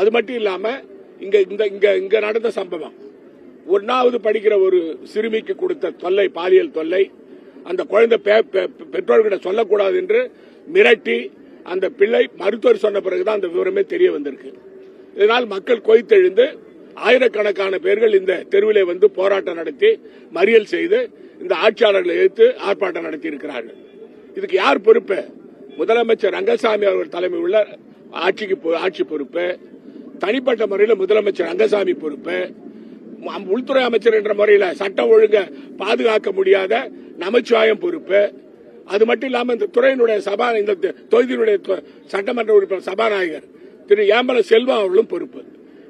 அது மட்டும் இல்லாம இங்க இந்த இங்க இங்க நடந்த சம்பவம். ஒன்னாவது படிக்கிற ஒரு சிறுமிக்கு கொடுத்த தொல்லை பாலியல் தொல்லை அந்த குழந்தை பெ- பெற்றோர்கிட்ட சொல்லக்கூடாது என்று மிரட்டி அந்த பிள்ளை மருத்துவர் சொன்ன பிறகுதான் அந்த விவரமே தெரிய வந்திருக்கு. இதனால் மக்கள் கொய்த்தெழுந்து ஆயிரக்கணக்கான பேர்கள் இந்த தெருவிலே வந்து போராட்டம் நடத்தி மறியல் செய்து இந்த ஆட்சியாளர்களை எதிர்த்து ஆர்ப்பாட்டம் நடத்தி இருக்கிறார்கள் இதுக்கு யார் பொறுப்பு? முதலமைச்சர் ரங்கசாமி அவர்கள் தலைமை உள்ள ஆட்சிக்கு பொ- ஆட்சி பொறுப்பு. தனிப்பட்ட முறையில் முதலமைச்சர் ரங்கசாமி பொறுப்பு உள்துறை அமைச்சர் என்ற முறையில் சட்டம் ஒழுங்கை பாதுகாக்க முடியாத நமச்சிவாயம் பொறுப்பு. அது மட்டும் இல்லாமல் இந்த துறையினுடைய சபா இந்த தொகுதியினுடைய தொ- சட்டமன்ற உறுப்பினர் சபாநாயகர் திரு ஏம்பல செல்வம் அவர்களும் பொறுப்பு.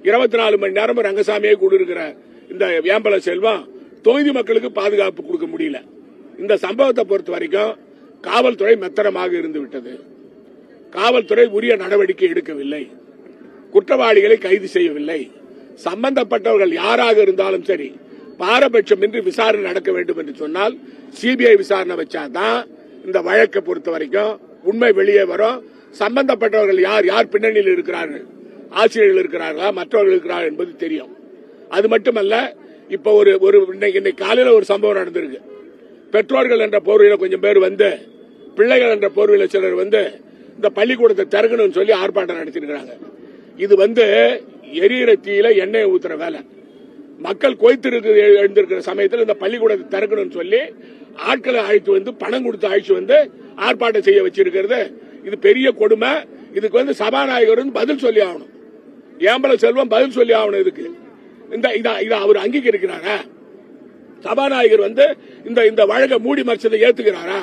இருபத்தி நாலு மணி நேரமும் ரங்கசாமியே கூடியிருக்கிற இந்த ஏம்பல செல்வம் தொகுதி மக்களுக்கு பாதுகாப்பு கொடுக்க முடியல. இந்த சம்பவத்தை பொறுத்த வரைக்கும் காவல்துறை மெத்தனமாக இருந்து விட்டது. காவல்துறை உரிய நடவடிக்கை எடுக்கவில்லை. குற்றவாளிகளை கைது செய்யவில்லை. சம்பந்தப்பட்டவர்கள் யாராக இருந்தாலும் சரி பாரபட்சமின்றி விசாரணை நடக்க வேண்டும் என்று சொன்னால் சிபிஐ விசாரணை வச்சாதான் இந்த வழக்கை பொறுத்த வரைக்கும் உண்மை வெளியே வரும். சம்பந்தப்பட்டவர்கள் யார் யார் பின்னணியில் இருக்கிறார்கள் ஆசிரியர்கள் இருக்கிறார்களா மற்றவர்கள் இருக்கிறார்கள் என்பது தெரியும். அது மட்டுமல்ல இப்ப ஒரு ஒரு இன்னைக்கு இன்னைக்கு காலையில ஒரு சம்பவம் நடந்திருக்கு. பெற்றோர்கள் என்ற போர்வையில கொஞ்சம் பேர் வந்து பிள்ளைகள் என்ற போர்வையில சிலர் வந்து இந்த பள்ளிக்கூடத்தை திறக்கணும்னு சொல்லி ஆர்ப்பாட்டம் நடத்திருக்கிறாங்க இது வந்து எரியிற தீயில எண்ணெய் ஊத்துற வேலை. மக்கள் கொய்த்திருக்கு எழுந்திருக்கிற சமயத்தில் இந்த பள்ளிக்கூடத்தை திறக்கணும்னு சொல்லி ஆட்களை அழைத்து வந்து பணம் கொடுத்து அழைச்சு வந்து ஆர்ப்பாட்டம் செய்ய வச்சிருக்கிறது. இது பெரிய கொடுமை. இதுக்கு வந்து சபாநாயகர் வந்து பதில் சொல்லி ஆகணும். ஏம்பல செல்வம் பதில் சொல்லி ஆகணும் இதுக்கு. இந்த இதை அவர் அங்கீகரிக்கிறாரா? சபாநாயகர் வந்து இந்த இந்த வழக்கை மூடி மறைச்சதை ஏத்துக்கிறாரா?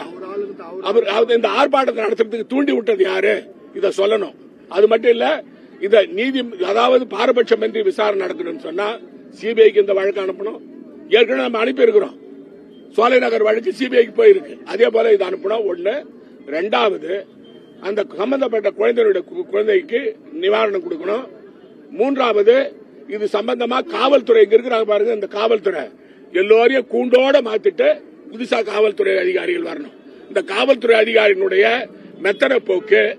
அவர் இந்த ஆர்ப்பாட்டத்தை நடத்துறதுக்கு தூண்டி விட்டது யாரு? இதை சொல்லணும். அது மட்டும் இல்லை இதை நீதி அதாவது பாரபட்சமின்றி விசாரணை நடக்கணும்னு சொன்னா சிபிஐக்கு இந்த வழக்கு அனுப்பணும். ஏற்கனவே நம்ம அனுப்பியிருக்கிறோம். சோலை நகர் வழக்கு சிபிஐக்கு போயிருக்கு. அதே போல இது அனுப்பணும். ஒண்ணு. ரெண்டாவது அந்த சம்பந்தப்பட்ட குழந்தையுடைய கு- குழந்தைக்கு நிவாரணம் கொடுக்கணும். மூன்றாவது இது சம்பந்தமா காவல்துறை இங்க இருக்கிறாங்க பாருங்க இந்த காவல்துறை. எல்லோரையும் கூண்டோட மாத்திட்டு புதுசா காவல்துறை அதிகாரிகள் வரணும். இந்த காவல்துறை அதிகாரியினுடைய மெத்தன போக்கு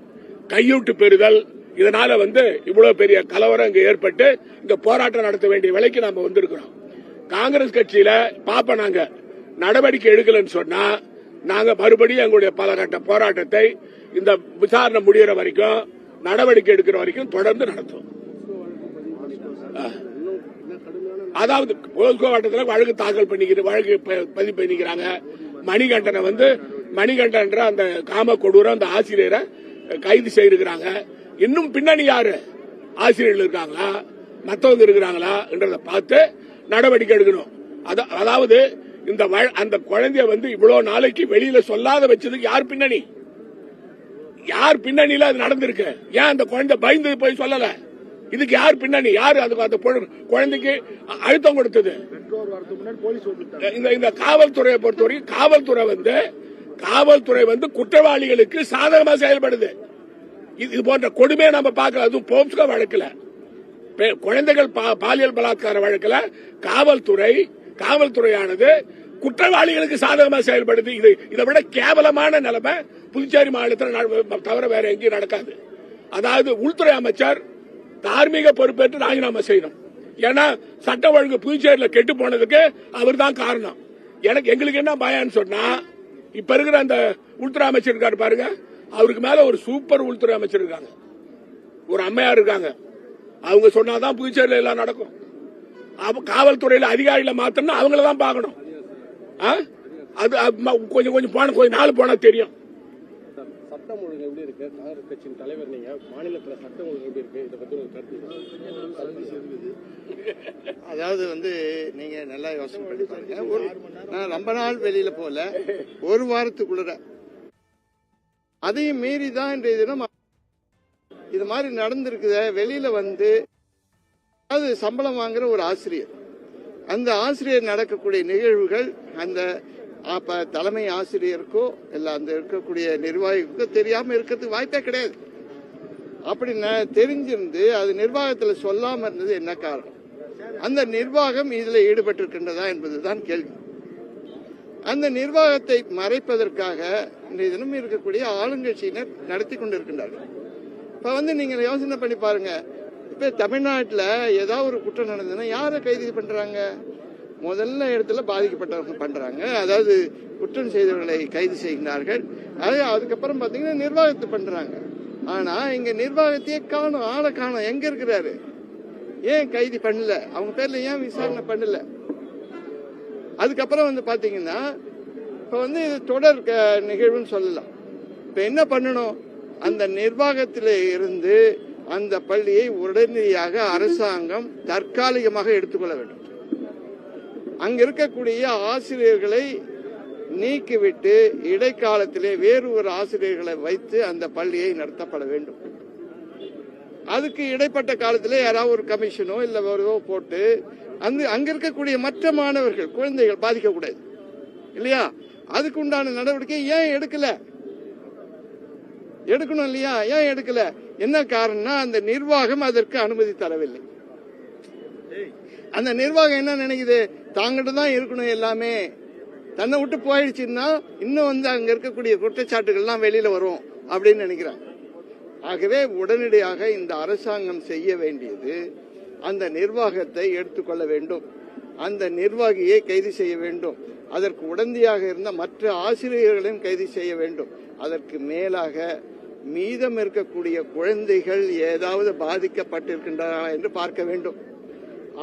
கையூட்டு பெறுதல் இதனால வந்து இவ்வளவு பெரிய கலவரம் இங்க ஏற்பட்டு இந்த போராட்டம் நடத்த வேண்டிய விலைக்கு நாம வந்திருக்கிறோம். காங்கிரஸ் கட்சியில பாப்ப நாங்க நடவடிக்கை எடுக்கலன்னு சொன்னா நாங்க மறுபடியும் எங்களுடைய பல கட்ட போராட்டத்தை இந்த விசாரணை முடிகிற வரைக்கும் நடவடிக்கை எடுக்கிற வரைக்கும் தொடர்ந்து நடத்தும் அதாவது போஸ்கோ வட்டத்தில் வழக்கு தாக்கல் பண்ணிக்கிற வழக்கு பதிவு பண்ணிக்கிறாங்க. மணிகண்டனை வந்து மணிகண்டன்ற அந்த காம கொடூரம் அந்த ஆசிரியரை கைது செய்திருக்கிறாங்க. இன்னும் பின்னணி யாரு? ஆசிரியர்கள் இருக்காங்களா? மற்றவங்க இருக்கிறாங்களா என்றதை பார்த்து நடவடிக்கை எடுக்கணும். அதாவது இந்த அந்த குழந்தைய வந்து இவ்வளவு நாளைக்கு வெளியில சொல்லாத வச்சதுக்கு யார் பின்னணி? யார் பின்னணியில அது நடந்திருக்கு? ஏன் அந்த குழந்தை பயந்து போய் சொல்லல? இதுக்கு யார் பின்னணி? யார் அதுக்கு அந்த குழந்தைக்கு அழுத்தம் கொடுத்தது? இந்த இந்த காவல்துறையை பொறுத்தவரைக்கும் காவல்துறை வந்து காவல்துறை வந்து குற்றவாளிகளுக்கு சாதகமா செயல்படுது. இது போன்ற கொடுமையை நம்ம பார்க்கல. அதுவும் போப்ஸ்கோ வழக்குல. பெ- குழந்தைகள் பா- பாலியல் பலாத்கார வழக்கில் காவல்துறை காவல்துறையானது குற்றவாளிகளுக்கு சாதகமாக செயல்படுது. இது இதை விட கேவலமான நிலைமை புதுச்சேரி மாநிலத்தில் நட- தவிர வேற எங்கேயும் நடக்காது. அதாவது உள்துறை அமைச்சர் தார்மீக பொறுப்பேற்று ராஜினாமா செய்யணும். ஏன்னா சட்ட ஒழுங்கு புதுச்சேரியில் கெட்டு போனதுக்கு அவர் தான் காரணம். எனக்கு எங்களுக்கு என்ன பயம்னு சொன்னா இப்ப இருக்கிற அந்த உள்துறை அமைச்சர் இருக்காரு பாருங்க அவருக்கு மேல ஒரு சூப்பர் உள்துறை அமைச்சர் இருக்காங்க. ஒரு அம்மையார் இருக்காங்க. அவங்க சொன்னாதான் புதுச்சேரியில எல்லாம் நடக்கும். அப்ப காவல்துறையில அதிகாரிகளை மாத்தணும் அவங்கள தான் பார்க்கணும். ஆ? அது கொஞ்சம் கொஞ்சம் போன கொஞ்சம் நாள் போனா தெரியும். சட்டம் ஒழுங்கு எப்படி இருக்கு? காங்கிரஸ் கட்சியின் தலைவர் நீங்க மாநிலத்துல சட்டம் ஒழுங்கு எப்படி இருக்கு? இதை பத்தி ஒரு கருத்து அதாவது வந்து நீங்க நல்லா யோசனை பண்ணி பாருங்க. ரொம்ப நாள் வெளியில போல ஒரு வாரத்துக்குள்ள அதையும் மீறி தான் இன்றைய தினம் இது மாதிரி நடந்திருக்குத. வெளியில வந்து அது சம்பளம் வாங்குற ஒரு ஆசிரியர். அந்த ஆசிரியர் நடக்கக்கூடிய நிகழ்வுகள் அந்த அப்ப தலைமை ஆசிரியருக்கோ இல்ல அந்த இருக்கக்கூடிய நிர்வாகிக்கோ தெரியாம இருக்கிறதுக்கு வாய்ப்பே கிடையாது. அப்படி தெரிஞ்சிருந்து அது நிர்வாகத்தில் சொல்லாம இருந்தது என்ன காரணம்? அந்த நிர்வாகம் இதில் ஈடுபட்டிருக்கின்றதா என்பதுதான் கேள்வி. அந்த நிர்வாகத்தை மறைப்பதற்காக இன்றைய தினம் இருக்கக்கூடிய ஆளுங்கட்சியினர் நடத்தி கொண்டிருக்கின்றார்கள். இப்ப வந்து நீங்க யோசனை பண்ணி பாருங்க. இப்ப தமிழ்நாட்டில் ஏதாவது ஒரு குற்றம் நடந்ததுன்னா யாரை கைது பண்றாங்க? முதல்ல இடத்துல பாதிக்கப்பட்டவங்க பண்றாங்க. அதாவது குற்றம் செய்தவர்களை கைது செய்கிறார்கள் அது அதுக்கப்புறம் பார்த்தீங்கன்னா நிர்வாகத்தை பண்றாங்க. ஆனா இங்க நிர்வாகத்தையே காணும் ஆளை காணும் எங்க இருக்கிறாரு? ஏன் கைது பண்ணல? அவங்க பேர்ல ஏன் விசாரணை பண்ணல? அதுக்கப்புறம் வந்து பாத்தீங்கன்னா இப்போ வந்து இது தொடர் க- நிகழ்வுன்னு சொல்லலாம். இப்போ என்ன பண்ணணும்? அந்த நிர்வாகத்தில் இருந்து அந்த பள்ளியை உடனடியாக அரசாங்கம் தற்காலிகமாக எடுத்துக்கொள்ள வேண்டும். அங்க இருக்கக்கூடிய ஆசிரியர்களை நீக்கிவிட்டு இடைக்காலத்திலே வேறு ஒரு ஆசிரியர்களை வைத்து அந்த பள்ளியை நடத்தப்பட வேண்டும். அதுக்கு இடைப்பட்ட காலத்தில் யாராவது ஒரு கமிஷனோ இல்ல வேறோ போட்டு அந்த அங்க இருக்கக்கூடிய மற்ற மாணவர்கள் குழந்தைகள் பாதிக்கக்கூடாது. இல்லையா? அதுக்கு உண்டான நடவடிக்கை ஏன் எடுக்கல? எடுக்கணும் இல்லையா? ஏன் எடுக்கல? என்ன காரணம்னா அந்த நிர்வாகம் அதற்கு அனுமதி தரவில்லை. அந்த நிர்வாகம் என்ன நினைக்குது? தாங்கிட்ட தான் இருக்கணும் எல்லாமே. தன்னை விட்டு போயிடுச்சுன்னா இன்னும் வந்து அங்க இருக்கக்கூடிய குற்றச்சாட்டுகள்லாம் வெளியில வரும் அப்படின்னு நினைக்கிறாங்க. ஆகவே உடனடியாக இந்த அரசாங்கம் செய்ய வேண்டியது அந்த நிர்வாகத்தை எடுத்துக்கொள்ள வேண்டும். அந்த நிர்வாகியை கைது செய்ய வேண்டும். அதற்கு உடந்தையாக இருந்த மற்ற ஆசிரியர்களையும் கைது செய்ய வேண்டும். அதற்கு மேலாக மீதம் இருக்கக்கூடிய குழந்தைகள் ஏதாவது பாதிக்கப்பட்டிருக்கின்றன என்று பார்க்க வேண்டும்.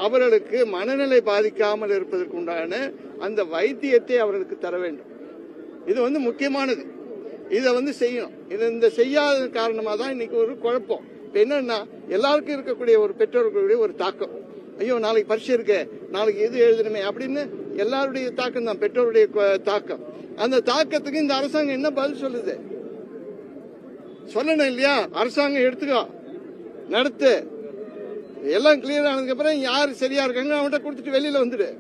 அவர்களுக்கு மனநிலை பாதிக்காமல் இருப்பதற்குண்டான அந்த வைத்தியத்தை அவர்களுக்கு தர வேண்டும். இது வந்து முக்கியமானது. இதை வந்து செய்யணும். இது இந்த செய்யாத காரணமாக தான் இன்னைக்கு ஒரு குழப்பம். இப்போ என்னன்னா எல்லாருக்கும் இருக்கக்கூடிய ஒரு பெற்றோர்களுடைய ஒரு தாக்கம். ஐயோ நாளைக்கு பரிசு இருக்கு. நாளைக்கு எது எழுதணுமே அப்படின்னு எல்லாருடைய தாக்கம் தான் பெற்றோருடைய தாக்கம். அந்த தாக்கத்துக்கு இந்த அரசாங்கம் என்ன பதில் சொல்லுது? சொல்லணும் இல்லையா? அரசாங்கம் எடுத்துக்கோ. நடத்து. எல்லாம் கிளியர் ஆனதுக்கு அப்புறம் யார் சரியா இருக்காங்க அவன்கிட்ட கொடுத்துட்டு வெளியில வந்துடு.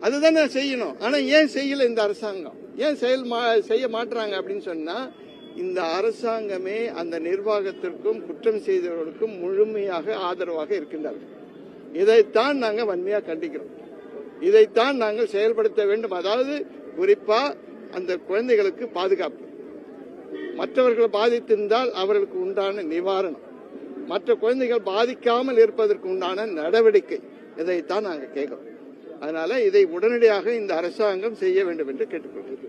அதுதானே செய்யணும். ஆனா ஏன் செய்யல இந்த அரசாங்கம்? ஏன் செயல் மா- செய்ய மாட்றாங்க அப்படின்னு சொன்னா இந்த அரசாங்கமே அந்த நிர்வாகத்திற்கும் குற்றம் செய்தவர்களுக்கும் முழுமையாக ஆதரவாக இருக்கின்றார்கள். இதைத்தான் நாங்கள் வன்மையாக கண்டிக்கிறோம். இதைத்தான் நாங்கள் செயல்படுத்த வேண்டும். அதாவது குறிப்பா அந்த குழந்தைகளுக்கு பாதுகாப்பு. மற்றவர்களை பாதித்திருந்தால் அவர்களுக்கு உண்டான நிவாரணம். மற்ற குழந்தைகள் பாதிக்காமல் இருப்பதற்கு உண்டான நடவடிக்கை. இதைத்தான் நாங்கள் கேட்கிறோம். அதனால இதை உடனடியாக இந்த அரசாங்கம் செய்ய வேண்டும் என்று கேட்டுக்கொள்கிறோம்.